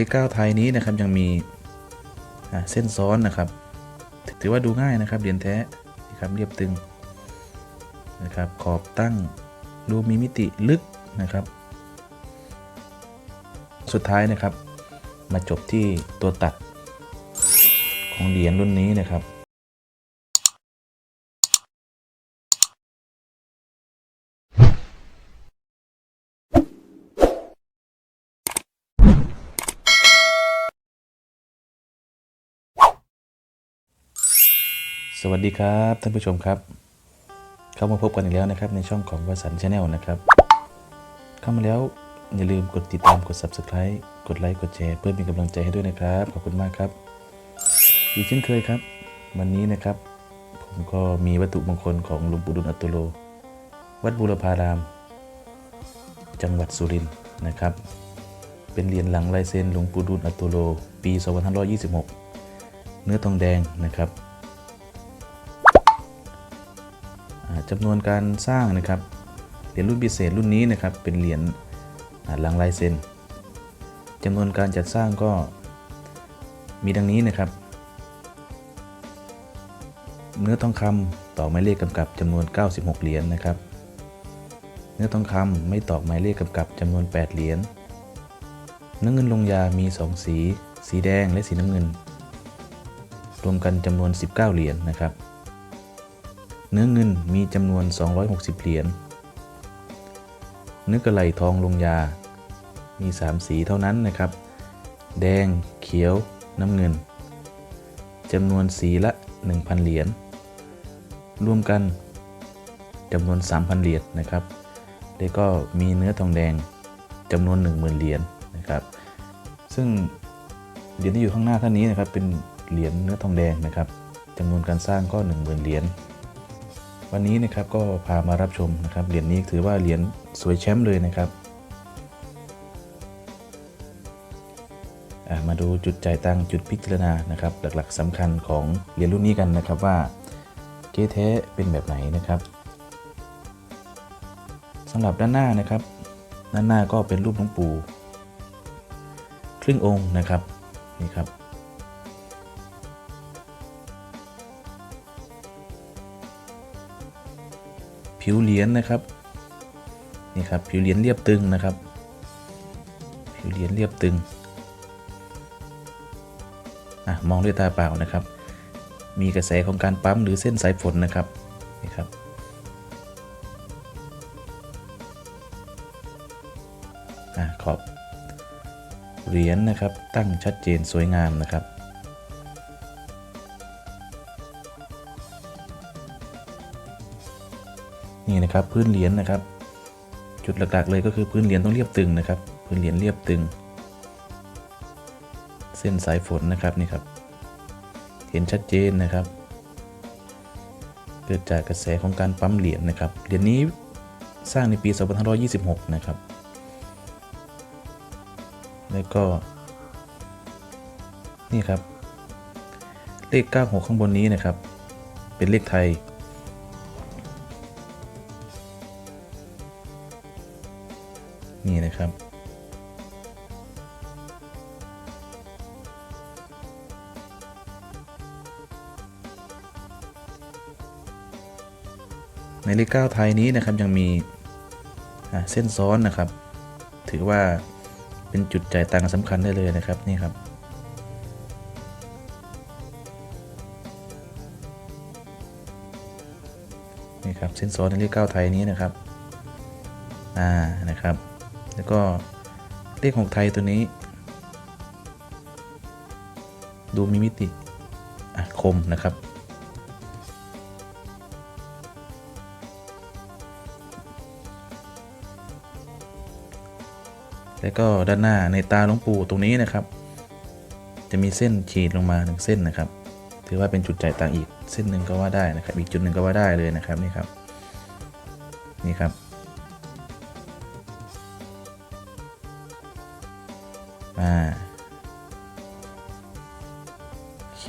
เลขเก้าไทยนี้นะครับยังมีเส้นซ้อนนะครับ ถือว่าดูง่ายนะครับเหรียญแท้นะครับเรียบตึงนะครับขอบตั้งดูมีมิติลึกนะครับ สุดท้ายนะครับมาจบที่ตัวตัดของเหรียญรุ่นนี้นะครับ สวัสดีครับท่านผู้ชมครับ เข้ามาพบกันอีกแล้วนะครับในช่องของวสันชาแนลนะครับ เข้ามาแล้วอย่าลืมกดติดตามกด Subscribe กดไลค์กดแชร์เพื่อเป็นกำลังใจให้ด้วยนะครับ ขอบคุณมากครับ อีกเช่นเคยครับ วันนี้นะครับ ผมก็มีวัตถุมงคลของหลวงปู่ดุลอัตโตโลวัดบูรพาราม จังหวัดสุรินทร์นะครับ เป็นเหรียญหลังลายเซ็นหลวงปู่ดุลอัตโตโลปี 2526 เนื้อทองแดงนะครับ จำนวนการสร้างนะครับเหรียญรุ่นพิเศษรุ่นนี้นะครับเป็นเหรียญหลังลายเซ็นจำนวนการจัดสร้างก็มีดังนี้นะครับ เนื้อทองคำต่อหมายเลขกำกับจำนวน 96 เหรียญนะครับ เนื้อทองคำไม่ตอกหมายเลขกำกับจำนวน 8 เหรียญเนื้อเงินลงยามี 2 สี สีแดงและสีน้ำเงิน รวมกันจำนวน 19 เหรียญนะครับ เนื้อเงินมีจำนวน 260 เหรียญ เนื้อกระไหลทองลงยา มี 3 สีเท่านั้นนะครับ แดง เขียว น้ำเงิน จำนวนสีละ 1,000 เหรียญ รวมกันจำนวน 3,000 เหรียญนะครับ แล้วก็มีเนื้อทองแดงจำนวน 10,000 เหรียญนะครับ ซึ่งเหรียญที่อยู่ข้างหน้าท่านนี้นะครับเป็นเหรียญเนื้อทองแดงนะครับจำนวนการสร้างก็ 10,000 เหรียญ วันนี้นะครับก็พามารับชมนะครับเหรียญนี้ถือว่าเหรียญสวยแชมป์เลยนะครับมาดูจุดจ่ายตังจุดพิจารณานะครับ หลักๆสำคัญของเหรียญรุ่นนี้กันนะครับว่าเก๊แท้เป็นแบบไหนนะครับสำหรับด้านหน้านะครับ ด้านหน้าก็เป็นรูปหลวงปู่ครึ่งองค์นะครับนี่ครับ ผิวเหรียญนะครับนี่ครับผิวเหรียญเรียบตึงนะครับ ผิวเหรียญเรียบตึงอะมองด้วยตาเปล่านะครับ มีกระแสของการปั๊มหรือเส้นสายฝนนะครับนี่ครับอะขอบเหรียญนะครับตั้งชัดเจนสวยงามนะครับ นี่นะครับพื้นเหรียญนะครับ จุดหลักๆ เลยก็คือพื้นเหรียญต้องเรียบตึงนะครับ พื้นเหรียญเรียบตึง เส้นสายฝนนะครับนี่ครับ เห็นชัดเจนนะครับ เกิดจากกระแสของการปั๊มเหรียญนะครับเหรียญนี้สร้างในปี 2526 นะครับ แล้วก็ นี่ครับ เลข 96 ข้างบนนี้นะครับ เป็นเลขไทย นี่นะครับ ในเลขเก้าไทยนี้นะครับยังมีเส้นซ้อนนะครับ ถือว่าเป็นจุดจ่ายตังค์สำคัญได้เลยนะครับนี่ครับนี่ครับเส้นซ้อนในเลขเก้าไทยนี้นะครับ อ่า นะครับ แล้วก็เลขของไทยตัวนี้ ดูมีมิติคมนะครับ แล้วก็ด้านหน้าในตาหลวงปู่ตรงนี้นะครับ จะมีเส้นฉีดลงมาหนึ่งเส้นนะครับ ถือว่าเป็นจุดจ่ายตังอีกเส้นหนึ่งก็ว่าได้นะครับ อีกจุดหนึ่งก็ว่าได้เลยนะครับนี่ครับ นี่ครับ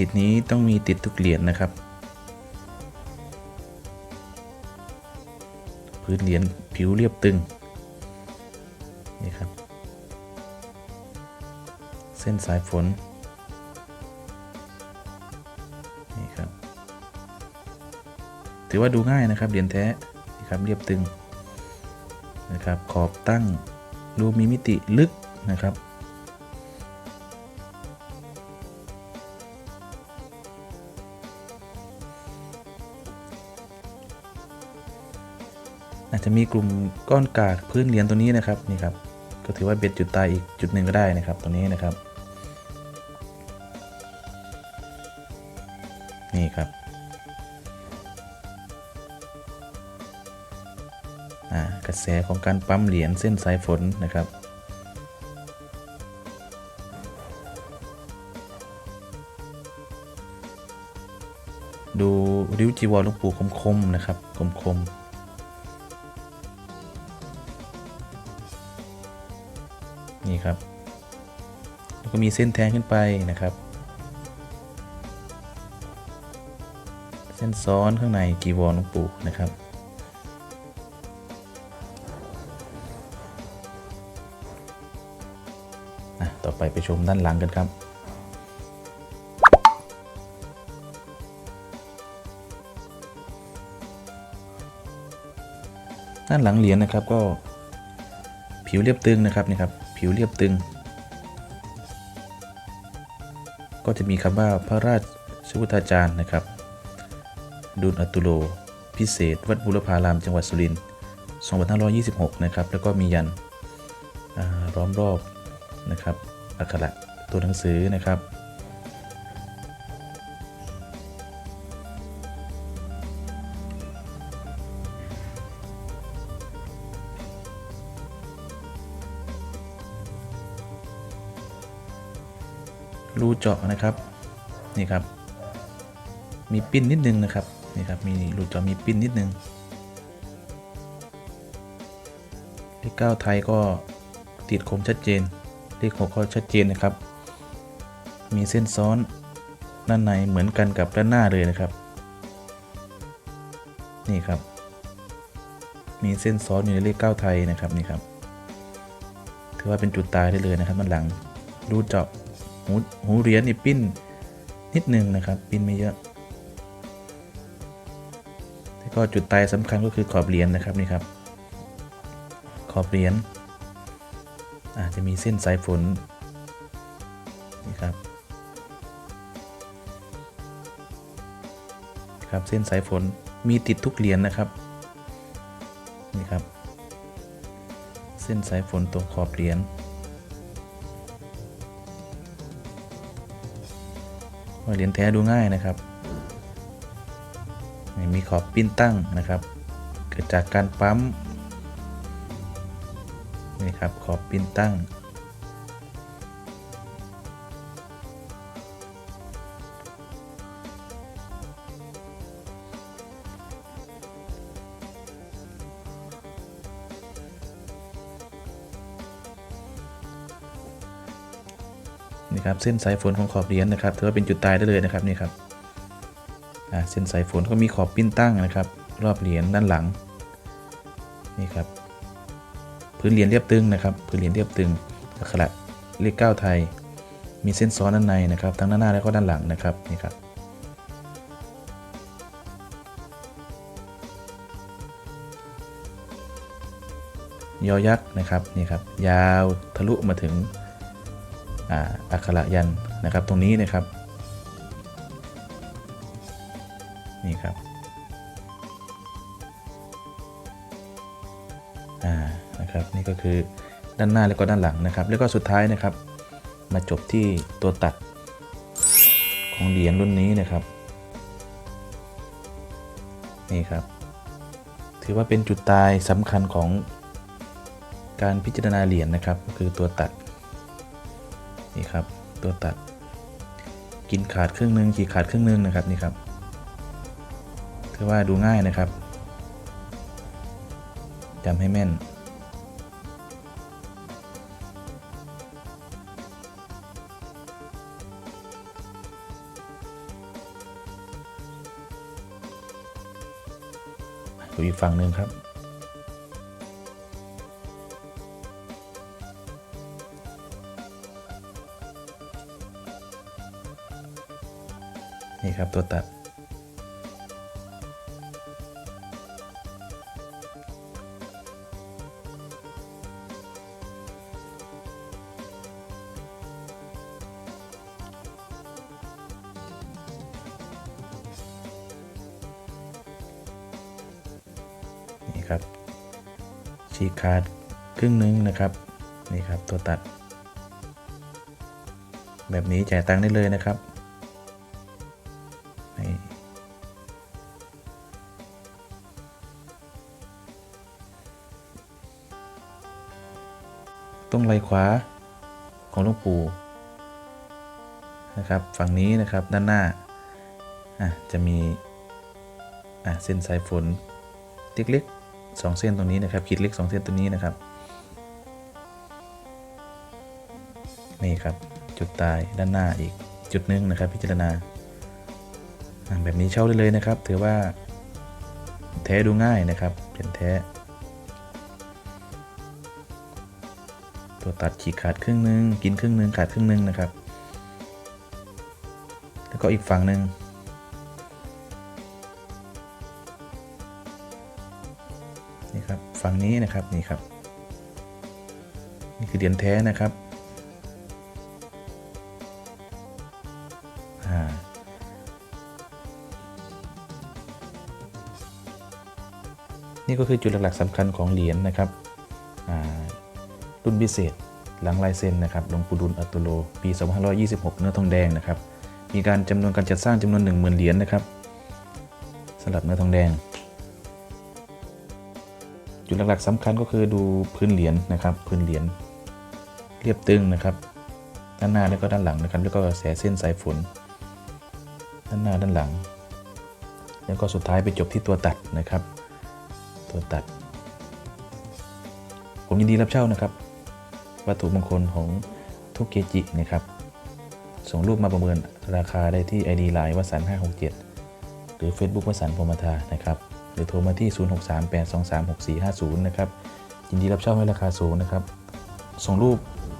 ขีดนี้ต้องมีติดทุกเหรียญนะครับ พื้นเหรียญผิวเรียบตึง นี่ครับ เส้นสายฝน นี่ครับ ถือว่าดูง่ายนะครับ เหรียญแท้นี่ครับเรียบตึงนะครับ ขอบตั้งดูมีมิติลึกนะครับ จะมีกลุ่มก้อนกากพื้นเหรียญตัวนี้นะครับนี่ครับก็ถือว่าเบ็ดจุดตายอีกจุดหนึ่งก็ได้นะครับตัวนี้นะครับ นี่ครับกระแสของการปั๊มเหรียญเส้นสายฝนนะครับดูริ้วจีวรหลวงปู่คมๆนะครับคมๆ แล้วก็มีเส้นแทงขึ้นไปนะครับ เส้นซ้อนข้างในกีวรหลวงปู่นะครับอะต่อไปไปชมด้านหลังกันครับด้านหลังเหรียญนะครับก็ผิวเรียบตึงนะครับนี่ครับผิวเรียบตึง ก็จะมีคำว่าพระราชวุฒาจารย์นะครับ ดุลอตุโล พิเศษ วัดบุรพารามจังหวัดสุรินทร์2526 นะครับ แล้วก็มียันร้อมรอบนะครับอักขระตัวหนังสือนะครับ รูเจาะนะครับนี่ครับ มีปิ้นนิดนึงนะครับนี่ครับมีรูเจาะมีปิ้นนิดนึงเลขเก้าไทยก็ติดคมชัดเจน เลขหกก็ชัดเจนนะครับ มีเส้นซ้อนด้านในเหมือนกันกับด้านหน้าเลยนะครับ นี่ครับ มีเส้นซ้อนอยู่ในเลขเก้าไทยนะครับนี่ครับ ถือว่าเป็นจุดตายได้เลยนะครับมันหลังรูเจาะ หูหูเหรียญนี่ปิ้นนิดนึงนะครับ ปิ้นไม่เยอะแล้วก็จุดตายสำคัญก็คือขอบเหรียญนะครับนี่ครับ ขอบเหรียญอาจจะมีเส้นสายฝนนี่ครับครับเส้นสายฝนมีติดทุกเหรียญนะครับนี่ครับ เส้นสายฝนตรงขอบเหรียญ เหรียญแท้ดูง่ายนะครับมีขอบปิ้นตั้งนะครับ เกิดจากการปั๊มนี่ครับขอบปิ้นตั้ง นี่ครับเส้นสายฝนของขอบเหรียญนะครับถือว่าเป็นจุดตายได้เลยนะครับนี่ครับเส้นสายฝนก็มีขอบปิ้นตั้งนะครับ รอบเหรียญด้านหลังนี่ครับพื้นเหรียญเรียบตึงนะครับพื้นเหรียญเรียบตึงอักขระเลขเก้าไทย มีเส้นซ้อนด้านในนะครับทั้งด้านหน้าและก็ด้านหลังนะครับนี่ครับยอยักษ์นะครับนี่ครับยาวทะลุมาถึง อ่าอักขระยันนะครับตรงนี้นะครับ นี่ครับอ่านะครับนี่ก็คือด้านหน้าแล้วก็ด้านหลังนะครับ แล้วก็สุดท้ายนะครับ มาจบที่ตัวตัดของเหรียญรุ่นนี้นะครับนี่ครับ ถือว่าเป็นจุดตายสำคัญของการพิจารณาเหรียญนะครับ ก็คือตัวตัด นี่ครับ ตัวตัด กินขาดครึ่งหนึ่งขีดขาดครึ่งหนึ่งนะครับนี่ครับถือว่าดูง่ายนะครับจำให้แม่นดูอีกฝั่งหนึ่งครับ นี่ครับตัวตัด นี่ครับ ฉีกขาดครึ่งหนึงนะครับ นี่ครับตัวตัด แบบนี้จ่ายตังค์ได้เลยนะครับ ตรงไหล่ขวาของหลวงปู่นะครับฝั่งนี้นะครับด้านหน้าะจะมีะเส้นสายฝนเล็กๆสองเส้นตรงนี้นะครับขีดเล็กสองเส้นตรงนี้นะครับนี่ครับจุดตายด้านหน้าอีกจุดหนึงนะครับพิจารณาอ่าแบบนี้เช่าได้เลยนะครับ ถือว่าแท้ดูง่ายนะครับเป็นแท้ ตัวตัดฉีกขาดครึ่งหนึง กินครึ่งหนึงขาดครึ่งหนึงนะครับ แล้วก็อีกฝั่งหนึ่งนี่ครับฝั่งนี้นะครับนี่ครับ นี่คือเหรียญแท้นะครับนี่ก็คือจุดหลักๆสำคัญของเหรียญนะครับอ่า รุ่นพิเศษ หลังลายเซ็นนะครับหลวงปู่ดุลอัตโล ปี 2526 เนื้อทองแดงนะครับ มีการจำนวนการจัดสร้างจำนวน 10,000 เหรียญนะครับสำหรับเนื้อทองแดง จุดหลักๆสำคัญก็คือดูพื้นเหรียญนะครับ พื้นเหรียญเรียบตึงนะครับ ด้านหน้าแล้วก็ด้านหลังนะครับ แล้วก็แสเส้นสายฝน ด้านหน้าด้านหลัง แล้วก็สุดท้ายไปจบที่ตัวตัดนะครับ ตัวตัดผมยินดีรับเช่านะครับ วัตถุมงคลของทุกเกจินะครับ ส่งรูปมาประเมินราคาได้ที่ ID Line วสัน567 หรือ Facebook วสันพรมทานะครับ หรือโทรมาที่ 0638236450 นะครับยินดีรับเช่าให้ราคาสูงนะครับ ส่งรูป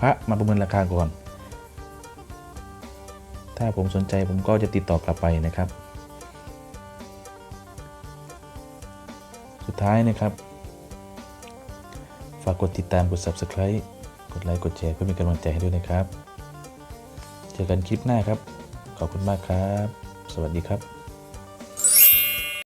พระมาประเมินราคาก่อน ถ้าผมสนใจผมก็จะติดต่อกลับไปนะครับ สุดท้ายนะครับ ฝากกดติดตามกด Subscribe กดไลค์กดแชร์เพื่อเป็นกำลังใจให้ด้วยนะครับ เจอกันคลิปหน้าครับ ขอบคุณมากครับ สวัสดีครับ